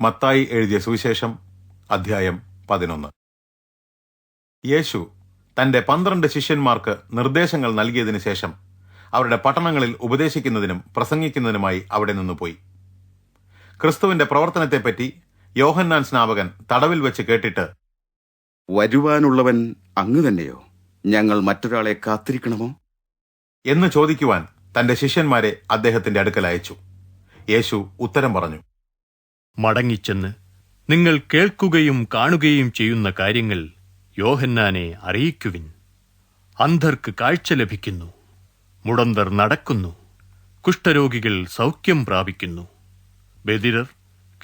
മത്തായി എഴുതിയ സുവിശേഷം അധ്യായം പതിനൊന്ന്. യേശു തന്റെ പന്ത്രണ്ട് ശിഷ്യന്മാർക്ക് നിർദ്ദേശങ്ങൾ നൽകിയതിനു ശേഷം അവരുടെ പട്ടണങ്ങളിൽ ഉപദേശിക്കുന്നതിനും പ്രസംഗിക്കുന്നതിനുമായി അവിടെ നിന്ന് പോയി. ക്രിസ്തുവിന്റെ പ്രവർത്തനത്തെപ്പറ്റി യോഹന്നാൻ സ്നാപകൻ തടവിൽ വെച്ച് കേട്ടിട്ട് വരുവാനുള്ളവൻ അങ്ങ് തന്നെയോ? ഞങ്ങൾ മറ്റൊരാളെ കാത്തിരിക്കണമോ? എന്ന് ചോദിക്കുവാൻ തന്റെ ശിഷ്യന്മാരെ അദ്ദേഹത്തിന്റെ അടുക്കൽ അയച്ചു. യേശു ഉത്തരം പറഞ്ഞു മടങ്ങിച്ചെന്ന് നിങ്ങൾ കേൾക്കുകയും കാണുകയും ചെയ്യുന്ന കാര്യങ്ങൾ യോഹന്നാനെ അറിയിക്കുവിൻ. അന്ധർക്ക് കാഴ്ച ലഭിക്കുന്നു മുടന്തർ നടക്കുന്നു കുഷ്ഠരോഗികൾ സൗഖ്യം പ്രാപിക്കുന്നു ബദിരർ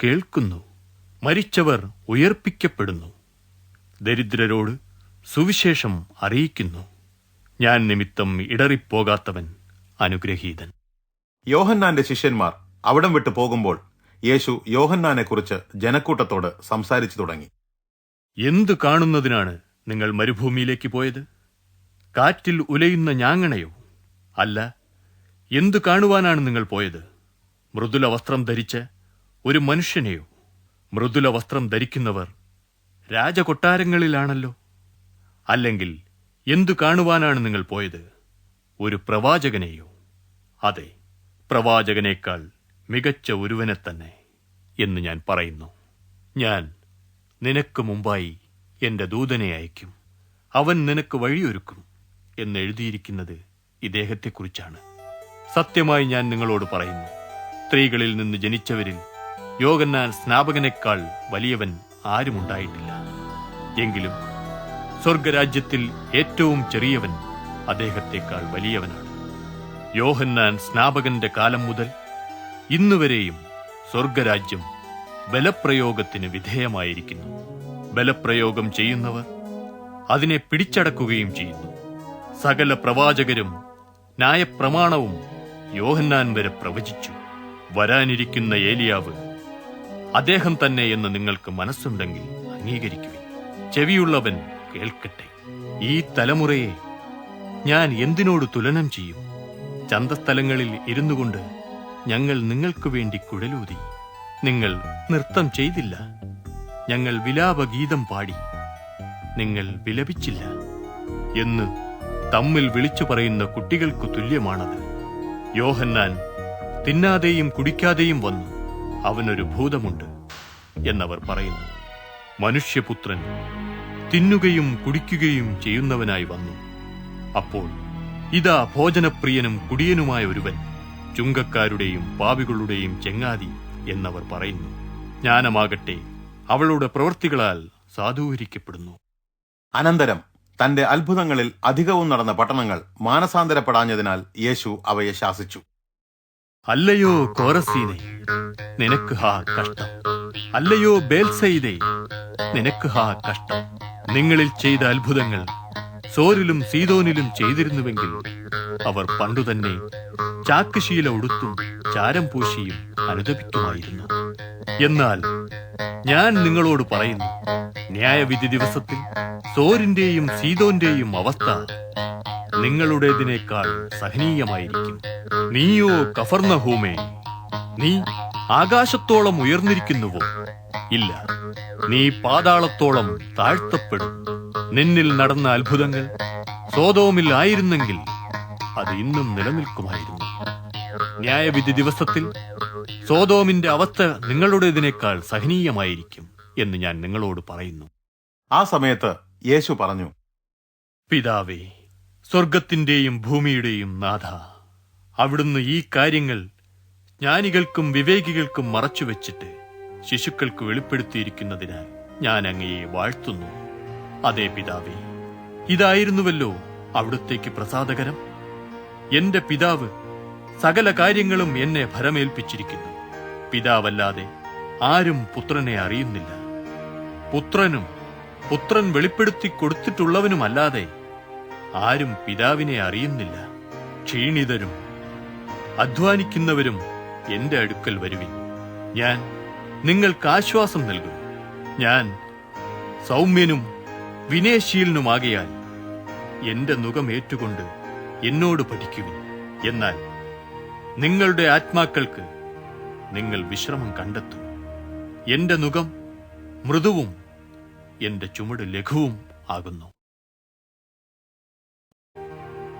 കേൾക്കുന്നു മരിച്ചവർ ഉയർപ്പിക്കപ്പെടുന്നു ദരിദ്രരോട് സുവിശേഷം അറിയിക്കുന്നു. ഞാൻ നിമിത്തം ഇടറിപ്പോകാത്തവൻ അനുഗ്രഹീതൻ. യോഹന്നാന്റെ ശിഷ്യന്മാർ അവിടം വിട്ടു പോകുമ്പോൾ യേശു യോഹന്നാനെക്കുറിച്ച് ജനക്കൂട്ടത്തോട് സംസാരിച്ചു തുടങ്ങി. എന്തു കാണുന്നതിനാണ് നിങ്ങൾ മരുഭൂമിയിലേക്ക് പോയത്? കാറ്റിൽ ഉലയുന്ന ഞാങ്ങണയോ? അല്ല എന്തു കാണുവാനാണ് നിങ്ങൾ പോയത്? മൃദുല വസ്ത്രം ധരിച്ച ഒരു മനുഷ്യനെയോ? മൃദുല വസ്ത്രം ധരിക്കുന്നവർ രാജകൊട്ടാരങ്ങളിലാണല്ലോ. അല്ലെങ്കിൽ എന്തു കാണുവാനാണ് നിങ്ങൾ പോയത്? ഒരു പ്രവാചകനെയോ? അതെ പ്രവാചകനേക്കാൾ മികച്ച ഒരുവനെ തന്നെ എന്ന് ഞാൻ പറയുന്നു. ഞാൻ നിനക്ക് മുമ്പായി എന്റെ ദൂതനെ അയക്കും. അവൻ നിനക്ക് വഴിയൊരുക്കും എന്നെഴുതിയിരിക്കുന്നത് ഇദ്ദേഹത്തെക്കുറിച്ചാണ്. സത്യമായി ഞാൻ നിങ്ങളോട് പറയുന്നു. സ്ത്രീകളിൽ നിന്ന് ജനിച്ചവരിൽ യോഗന്നാൻ സ്നാപകനേക്കാൾ വലിയവൻ ആരുമുണ്ടായിട്ടില്ല. എങ്കിലും സ്വർഗരാജ്യത്തിൽ ഏറ്റവും ചെറിയവൻ അദ്ദേഹത്തെക്കാൾ വലിയവനാണ്. യോഹന്നാൻ സ്നാപകന്റെ കാലം മുതൽ ഇന്നുവരെയും സ്വർഗരാജ്യം ബലപ്രയോഗത്തിന് വിധേയമായിരിക്കുന്നു. ബലപ്രയോഗം ചെയ്യുന്നവർ അതിനെ പിടിച്ചടക്കുകയും ചെയ്യുന്നു. സകല പ്രവാചകരും ന്യായപ്രമാണവും യോഹന്നാൻ വരെ പ്രവചിച്ചു. വരാനിരിക്കുന്ന ഏലിയാവ് അദ്ദേഹം തന്നെ എന്ന് നിങ്ങൾക്ക് മനസ്സുണ്ടെങ്കിൽ അംഗീകരിക്കുവിൻ. ചെവിയുള്ളവൻ കേൾക്കട്ടെ. ഈ തലമുറയെ ഞാൻ എന്തിനോട് തുലനം ചെയ്യും? ചന്തസ്ഥലങ്ങളിൽ ഇരുന്നു കൊണ്ട് ഞങ്ങൾ നിങ്ങൾക്കു വേണ്ടി കുഴലൂതി. നിങ്ങൾ നൃത്തം ചെയ്തില്ല. ഞങ്ങൾ വിലാപഗീതം പാടി. നിങ്ങൾ വിലപിച്ചില്ല. എന്ന് തമ്മിൽ വിളിച്ചു പറയുന്ന കുട്ടികൾക്കു തുല്യമാണത്. യോഹന്നാൻ തിന്നാതെയും കുടിക്കാതെയും വന്നു. അവനൊരു ഭൂതമുണ്ട് എന്നവർ പറയുന്നു. മനുഷ്യപുത്രൻ തിന്നുകയും കുടിക്കുകയും ചെയ്യുന്നവനായി വന്നു. അപ്പോൾ ഇതാ ഭോജനപ്രിയനും കുടിയനുമായ ഒരുവൻ. ചുങ്കക്കാരുടെയും പാപികളുടെയും ചെങ്ങാതി എന്നവർ പറയുന്നു. ജ്ഞാനമാകട്ടെ അവളുടെ പ്രവൃത്തികളാൽ സാധൂകരിക്കപ്പെടുന്നു. അനന്തരം തന്റെ അത്ഭുതങ്ങളിൽ അധികവും നടന്ന പട്ടണങ്ങൾ മാനസാന്തരപ്പെടാഞ്ഞതിനാൽ യേശു അവയെ ശാസിച്ചു. അല്ലയോ കോറസീനെ നിനക്ക് ഹാ കഷ്ടം. അല്ലയോ ബേൽസയിദേ നിനക്ക് ഹാ കഷ്ടം. നിങ്ങളിൽ ചെയ്ത അത്ഭുതങ്ങൾ സോരിലും സീതോനിലും ചെയ്തിരുന്നുവെങ്കിൽ അവർ പണ്ടുതന്നെ ചാക്കുശീല ഉടുത്തും ചാരം പൂശിയും അനുദപിക്കുമായിരുന്നു എന്നാൽ ഞാൻ നിങ്ങളോട് പറയുന്നു ന്യായവിധി ദിവസത്തിൽ സോരിന്റെയും സീതോന്റെയും അവസ്ഥ നിങ്ങളുടേതിനേക്കാൾ സഹനീയമായിരിക്കും. നീയോ കഫർണഹൂമേ നീ ആകാശത്തോളം ഉയർന്നിരിക്കുന്നുവോ? ഇല്ല നീ പാതാളത്തോളം താഴ്ത്തപ്പെടും. നിന്നിൽ നടന്ന അത്ഭുതങ്ങൾ സോതോമിൽ ആയിരുന്നെങ്കിൽ അത് ഇന്നും നിലനിൽക്കുമായിരുന്നു. ന്യായവിധി ദിവസത്തിൽ സോതോമിന്റെ അവസ്ഥ നിങ്ങളുടേതിനേക്കാൾ സഹനീയമായിരിക്കും എന്ന് ഞാൻ നിങ്ങളോട് പറയുന്നു. ആ സമയത്ത് യേശു പറഞ്ഞു പിതാവേ സ്വർഗത്തിന്റെയും ഭൂമിയുടെയും നാഥ അവിടുന്ന് ഈ കാര്യങ്ങൾ ജ്ഞാനികൾക്കും വിവേകികൾക്കും മറച്ചുവെച്ചിട്ട് ശിശുക്കൾക്ക് വെളിപ്പെടുത്തിയിരിക്കുന്നതിനാൽ ഞാൻ അങ്ങയെ വാഴ്ത്തുന്നു. അതേ പിതാവേ ഇതായിരുന്നുവല്ലോ അവിടുത്തേക്ക് പ്രസാദകരം. എന്റെ പിതാവ് സകല കാര്യങ്ങളും എന്നെ ഭരമേൽപ്പിച്ചിരിക്കുന്നു. പിതാവല്ലാതെ ആരും പുത്രനെ അറിയുന്നില്ല. പുത്രനും പുത്രൻ വെളിപ്പെടുത്തി കൊടുത്തിട്ടുള്ളവനുമല്ലാതെ ആരും പിതാവിനെ അറിയുന്നില്ല. ക്ഷീണിതരും അധ്വാനിക്കുന്നവരും എന്റെ അടുക്കൽ വരുവിൻ. ഞാൻ നിങ്ങൾക്ക് ആശ്വാസം നൽകും. ഞാൻ സൗമ്യനും വിനയശീലനുമാകയാൽ എന്റെ നുഖമേറ്റുകൊണ്ട് എന്നോട് പഠിക്കുവിൻ. എന്നാൽ നിങ്ങളുടെ ആത്മാക്കൾക്ക് നിങ്ങൾ വിശ്രമം കണ്ടെത്തും. എന്റെ നുകം മൃദുവും എന്റെ ചുമട് ലഘുവും ആകുന്നു.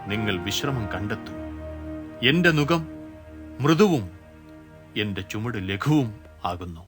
നിങ്ങൾ വിശ്രമം കണ്ടെത്തും. എന്റെ നുകം മൃദുവും എന്റെ ചുമട് ലഘുവും ആകുന്നു.